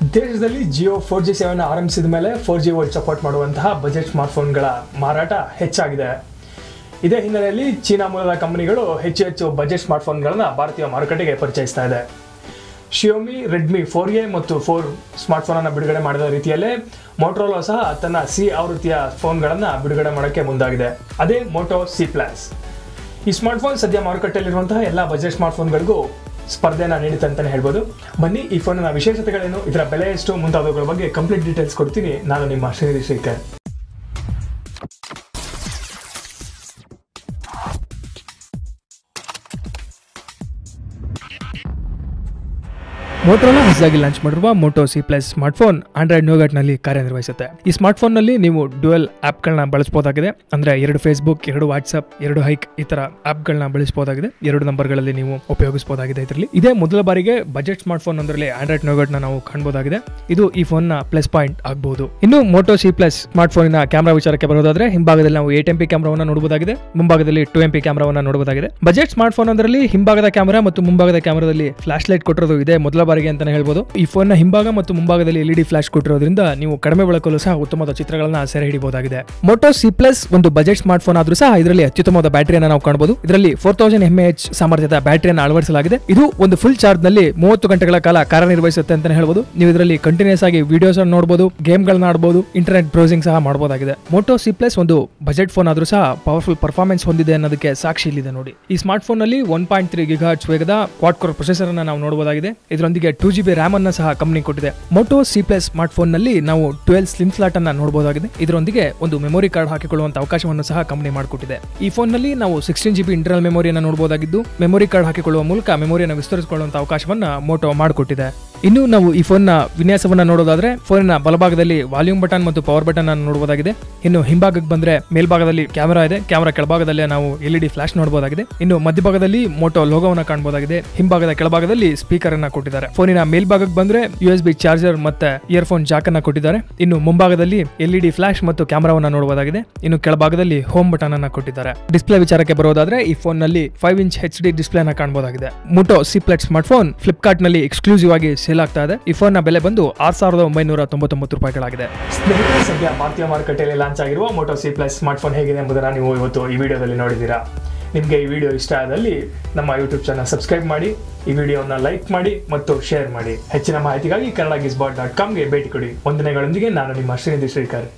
ದೇಶದಲ್ಲಿ Jio four G ಸೇವೆಯನ್ನು ಆರಂಭಿಸಿದ ಮೇಲೆ ಫೋರ್ ಜಿ ವರ್ಲ್ಡ್ ಸಪೋರ್ಟ್ ಮಾಡುವಂತಹ ಬಜೆಟ್ ಸ್ಮಾರ್ಟ್ಫೋನ್ಗಳ ಮಾರಾಟ ಹೆಚ್ಚಾಗಿದೆ. ಇದೇ ಹಿನ್ನೆಲೆಯಲ್ಲಿ ಚೀನಾ ಮೂಲದ ಕಂಪನಿಗಳು ಹೆಚ್ಚು ಹೆಚ್ಚು ಬಜೆಟ್ ಸ್ಮಾರ್ಟ್ಫೋನ್ಗಳನ್ನು ಭಾರತೀಯ ಮಾರುಕಟ್ಟೆಗೆ ಪರಿಚಯಿಸ್ತಾ ಇದೆ. ಶಿಯೋಮಿ ರೆಡ್ಮಿ ಫೋರ್ ಎ ಮತ್ತು ಫೋರ್ ಸ್ಮಾರ್ಟ್ಫೋನನ್ನು ಬಿಡುಗಡೆ ಮಾಡಿದ ರೀತಿಯಲ್ಲೇ ಮೋಟ್ರೋಲೋ ಸಹ ತನ್ನ ಸಿ ಆವೃತ್ತಿಯ ಫೋನ್ಗಳನ್ನು ಬಿಡುಗಡೆ ಮಾಡೋಕ್ಕೆ ಮುಂದಾಗಿದೆ. ಅದೇ ಮೋಟೋ ಸಿ ಪ್ಲಸ್ ಈ ಸ್ಮಾರ್ಟ್ಫೋನ್ ಸದ್ಯ ಮಾರುಕಟ್ಟೆಯಲ್ಲಿರುವಂತಹ ಎಲ್ಲ ಬಜೆಟ್ ಸ್ಮಾರ್ಟ್ಫೋನ್ಗಳಿಗೂ ಸ್ಪರ್ಧೆನ ನೀಡುತ್ತೆ ಅಂತಲೇ ಹೇಳ್ಬೋದು. ಬನ್ನಿ, ಈ ಫೋನ್ನ ವಿಶೇಷತೆಗಳೇನು, ಇದರ ಬೆಲೆ ಎಷ್ಟು ಮುಂತಾದವುಗಳ ಬಗ್ಗೆ ಕಂಪ್ಲೀಟ್ ಡೀಟೇಲ್ಸ್ ಕೊಡ್ತೀನಿ. ನಾನು ನಿಮ್ಮ ಶ್ರೀ ಶೇಖರ್ ಮೋಟೋಲಾ ಹೊಸದಾಗಿ ಲಾಂಚ್ ಮಾಡಿರುವ ಮೋಟೋ ಸಿ ಪ್ಲಸ್ ಸ್ಮಾರ್ಟ್ಫೋನ್ ಆಂಡ್ರಾಯ್ಡ್ನಲ್ಲಿ ಕಾರ್ಯನಿರ್ವಹಿಸುತ್ತೆ. ಈ ಸ್ಮಾರ್ಟ್ಫೋನ್ನಲ್ಲಿ ನೀವು ಡ್ಯುಯಲ್ ಆ್ಯಪ್ಗಳನ್ನ ಬಳಸಬಹುದಾಗಿದೆ ಅಂದ್ರೆ ಎರಡು ಫೇಸ್ಬುಕ್ ಎರಡು ವಾಟ್ಸ್ಆಪ್ ಎರಡು ಹೈಕ್ ಈ ತರ ಆ್ಯಪ್ಗಳನ್ನ ಬಳಸಬಹುದಾಗಿದೆ ಎರಡು ನಂಬರ್ಗಳಲ್ಲಿ ನೀವು ಉಪಯೋಗಿಸಬಹುದಾಗಿದೆ ಇದರಲ್ಲಿ. ಇದೇ ಮೊದಲ ಬಾರಿಗೆ ಬಜೆಟ್ ಸ್ಮಾರ್ಟ್ಫೋನ್ ಒಂದರಲ್ಲಿ ಆಂಡ್ರಾಯ್ಡ್ನ ನಾವು ಕಾಣಬಹುದಾಗಿದೆ ಇದು ಈ ಫೋನ್ನ ಪ್ಲಸ್ ಪಾಯಿಂಟ್ ಆಗಬಹುದು ಇನ್ನು ಮೋಟೋ ಸಿ ಪ್ಲಸ್ ಸ್ಮಾರ್ಟ್ಫೋನ್ನ ಕ್ಯಾಮರಾ ವಿಚಾರಕ್ಕೆ ಬರೋದಾದ್ರೆ, ಹಿಂಭಾಗದಲ್ಲಿ ನಾವು ಏಟ್ ಎಂ ಪಿ ಕ್ಯಾಮರಾವನ್ನ ನೋಡಬಹುದಾಗಿದೆ ಮುಂಭಾಗದಲ್ಲಿ ಟು ಎಂ ಪಿ ಕ್ಯಾಮ್ರಾವನ್ನು ನೋಡಬಹುದಾಗಿದೆ ಬಜೆಟ್ ಸ್ಮಾರ್ಟ್ಫೋನ್ ಒಂದರಲ್ಲಿ ಹಿಂಭಾಗದ ಕ್ಯಾಮೆರಾ ಮತ್ತು ಮುಂಭಾಗದ ಕ್ಯಾಮರಾದಲ್ಲಿ ಫ್ಲಾಶ್ ಲೈಟ್ ಕೊಟ್ಟಿರೋದು ಇದೆ ಮೊದಲ ಬಾರಿಗೆ ಅಂತಾನೆ ಹೇಳ್ಬೋದು. ಈ ಫೋನ್ನ ಹಿಂಭಾಗ ಮತ್ತು ಮುಂಭಾಗದಲ್ಲಿ ಎಲ್ಇಡಿ ಫ್ಲಾಶ್ ಕೊಟ್ಟಿರೋದ್ರಿಂದ ನೀವು ಕಡಿಮೆ ಬೆಳಕಲ್ಲೂ ಸಹ ಉತ್ತಮವಾದ ಚಿತ್ರಗಳನ್ನ ಸೆರೆ ಹಿಡಿಬಹುದಾಗಿದೆ. ಮೋಟೋ ಸಿ ಪ್ಲಸ್ ಒಂದು ಬಜೆಟ್ ಸ್ಮಾರ್ಟ್ ಫೋನ್ ಆದ್ರೂ ಸಹ ಇದರಲ್ಲಿ ಅತ್ಯುತ್ತಮವಾದ ಬ್ಯಾಟರಿಯನ್ನು ನಾವು ಕಾಣಬಹುದು ಇದರಲ್ಲಿ ಫೋರ್ ತೌಸಂಡ್ ಎಂ ಎಚ್ ಸಾಮರ್ಥ್ಯದ ಬ್ಯಾಟರಿಯನ್ನು ಅಳವಡಿಸಲಾಗಿದೆ. ಇದು ಒಂದು ಫುಲ್ ಚಾರ್ಜ್ನಲ್ಲಿ ಮೂವತ್ತು ಗಂಟೆಗಳ ಕಾಲ ಕಾರ್ಯನಿರ್ವಹಿಸುತ್ತೆ ಅಂತ ಹೇಳಬಹುದು ನೀವು ಇದರಲ್ಲಿ ಕಂಟಿನ್ಯೂಸ್ ಆಗಿ ವಿಡಿಯೋಸ್ ಅನ್ನು ನೋಡಬಹುದು ಗೇಮ್ ಗಳನ್ನ ಆಡಬಹುದು ಇಂಟರ್ನೆಟ್ ಬ್ರೌಸಿಂಗ್ ಸಹ ಮಾಡಬಹುದಾಗಿದೆ ಮೋಟೋ ಸಿ ಪ್ಲಸ್ ಒಂದು ಬಜೆಟ್ ಫೋನ್ ಆದ್ರೂ ಸಹ ಪವರ್ಫುಲ್ ಪರ್ಫಾರ್ಮೆನ್ಸ್ ಹೊಂದಿದೆ ಅನ್ನೋದಕ್ಕೆ ಸಾಕ್ಷಿ ಇಲ್ಲಿದೆ ನೋಡಿ. ಈ ಸ್ಮಾರ್ಟ್ ಫೋನ್ನಲ್ಲಿ ಒನ್ ಪಾಯಿಂಟ್ ತ್ರೀ ಗಿಗಾಚ್ ವೇಗದ ಕ್ವಾಡ್ ಕೋರ್ ಪ್ರೊಸೆಸರ್ ಅನ್ನ ನಾವು ನೋಡಬಹುದಾಗಿದೆ ಇದರೊಂದಿಗೆ ಟೂ ಜಿ ಬಿ ರ್ಯಾಮ್ ಅನ್ನ ಸಹ ಕಂಪನಿ ಕೊಟ್ಟಿದೆ. ಮೋಟೋ ಸಿ ಪ್ಲಸ್ ಸ್ಮಾರ್ಟ್ ಫೋನ್ನಲ್ಲಿ ನಾವು ಟ್ವೆಲ್ ಸ್ಲಿಮ್ ಸ್ಲಾಟ್ ಅನ್ನ ನೋಡಬಹುದಾಗಿದೆ ಇದರೊಂದಿಗೆ ಒಂದು ಮೆಮೊರಿ ಕಾರ್ಡ್ ಹಾಕಿಕೊಳ್ಳುವಂತ ಅವಕಾಶವನ್ನು ಸಹ ಕಂಪನಿ ಮಾಡಿಕೊಟ್ಟಿದೆ. ಈ ಫೋನ್ನಲ್ಲಿ ನಾವು ಸಿಕ್ಸ್ಟೀನ್ ಜಿ ಬಿ ಇಂಟರ್ನಲ್ ಮೆಮೊರಿಯನ್ನು ನೋಡಬಹುದಾಗಿದ್ದು ಮೆಮೊರಿ ಕಾರ್ಡ್ ಹಾಕಿಕೊಳ್ಳುವ ಮೂಲಕ ಮೆಮೊರಿಯನ್ನು ವಿಸ್ತರಿಸಿಕೊಳ್ಳುವಂತ ಅವಕಾಶವನ್ನ ಮೋಟೋ ಮಾಡಿಕೊಟ್ಟಿದೆ. ಇನ್ನು ನಾವು ಈ ಫೋನ್ನ ವಿನ್ಯಾಸವನ್ನ ನೋಡೋದಾದ್ರೆ ಫೋನ್ನ ಬಲಭಾಗದಲ್ಲಿ ವಾಲ್ಯೂಮ್ ಬಟನ್ ಮತ್ತು ಪವರ್ ಬಟನ್ ಅನ್ನು ನೋಡಬಹುದಾಗಿದೆ ಇನ್ನು ಹಿಂಭಾಗಕ್ಕೆ ಬಂದ್ರೆ ಮೇಲ್ಭಾಗದಲ್ಲಿ ಕ್ಯಾಮೆರಾ ಇದೆ. ಕ್ಯಾಮೆರಾ ಕೆಳಭಾಗದಲ್ಲಿ ನಾವು ಎಲ್ ಡಿ ಫ್ಲಾಶ್ ನೋಡಬಹುದಾಗಿದೆ ಇನ್ನು ಮಧ್ಯಭಾಗದಲ್ಲಿ ಮೋಟೋ ಲೋಗೋವನ್ನು ಕಾಣಬಹುದಾಗಿದೆ ಹಿಂಭಾಗದ ಕೆಳಭಾಗದಲ್ಲಿ ಸ್ಪೀಕರ್ ಅನ್ನ ಕೊಟ್ಟಿದ್ದಾರೆ. ಫೋನಿನ ಮೇಲ್ಭಾಗಕ್ಕೆ ಬಂದ್ರೆ ಯು ಎಸ್ ಬಿ ಚಾರ್ಜರ್ ಮತ್ತೆ ಇಯರ್ಫೋನ್ ಜಾಕ್ ಅನ್ನ ಕೊಟ್ಟಿದ್ದಾರೆ. ಇನ್ನು ಮುಂಭಾಗದಲ್ಲಿ ಎಲ್ ಇಡಿ ಫ್ಲಾಶ್ ಮತ್ತು ಕ್ಯಾಮರಾವನ್ನ ನೋಡಬಹುದಾಗಿದೆ. ಇನ್ನು ಕೆಳಭಾಗದಲ್ಲಿ ಹೋಮ್ ಬಟನ್ ಅನ್ನ ಕೊಟ್ಟಿದ್ದಾರೆ. ಡಿಸ್ಪ್ಲೇ ವಿಚಾರಕ್ಕೆ ಬರೋದಾದ್ರೆ ಈ ಫೋನ್ನಲ್ಲಿ five inch H D display ಅನ್ನ ಕಾಣಬಹುದಾಗಿದೆ. Moto C plus smart phone ಫ್ಲಿಪ್ಕಾರ್ಟ್ನಲ್ಲಿ exclusive ಆಗಿ ಸೇಲ್ ಆಗ್ತಾ ಇದೆ. ಈ ಫೋನ್ನ ಬೆಲೆ ಬಂದು ಆರ್ ಸಾವಿರದ ಒಂಬೈನೂರ ತೊಂಬತ್ತೊಂಬತ್ತು ರೂಪಾಯಿಗಳಾಗಿದೆ. ಸದ್ಯ ಭಾರತೀಯ ಮಾರುಕಟ್ಟೆಯಲ್ಲಿ ಲಾಂಚ್ ಆಗಿರುವ Moto C plus smart phone ಹೇಗಿದೆ ಎಂಬುದನ್ನು ನೀವು ಇವತ್ತು ಈ ವಿಡಿಯೋದಲ್ಲಿ ನೋಡಿದ್ದೀರಾ. ನಿಮಗೆ ಈ ವಿಡಿಯೋ ಇಷ್ಟ ಆದಲ್ಲಿ ನಮ್ಮ ಯೂಟ್ಯೂಬ್ ಚಾನಲ್ ಸಬ್ಸ್ಕ್ರೈಬ್ ಮಾಡಿ ಈ ವಿಡಿಯೋನ ಲೈಕ್ ಮಾಡಿ ಮತ್ತು ಶೇರ್ ಮಾಡಿ. ಹೆಚ್ಚಿನ ಮಾಹಿತಿಗಾಗಿ ಕನ್ನಡ ಗಿಸ್ಬಾಟ್ ಡಾಟ್ ಕಾಮ್ಗೆ ಭೇಟಿ ಕೊಡಿ. ವಂದನೆಗಳೊಂದಿಗೆ ನಾನು ನಿಮ್ಮ ಶ್ರೀನಿಧಿ ಶ್ರೀಕರ್.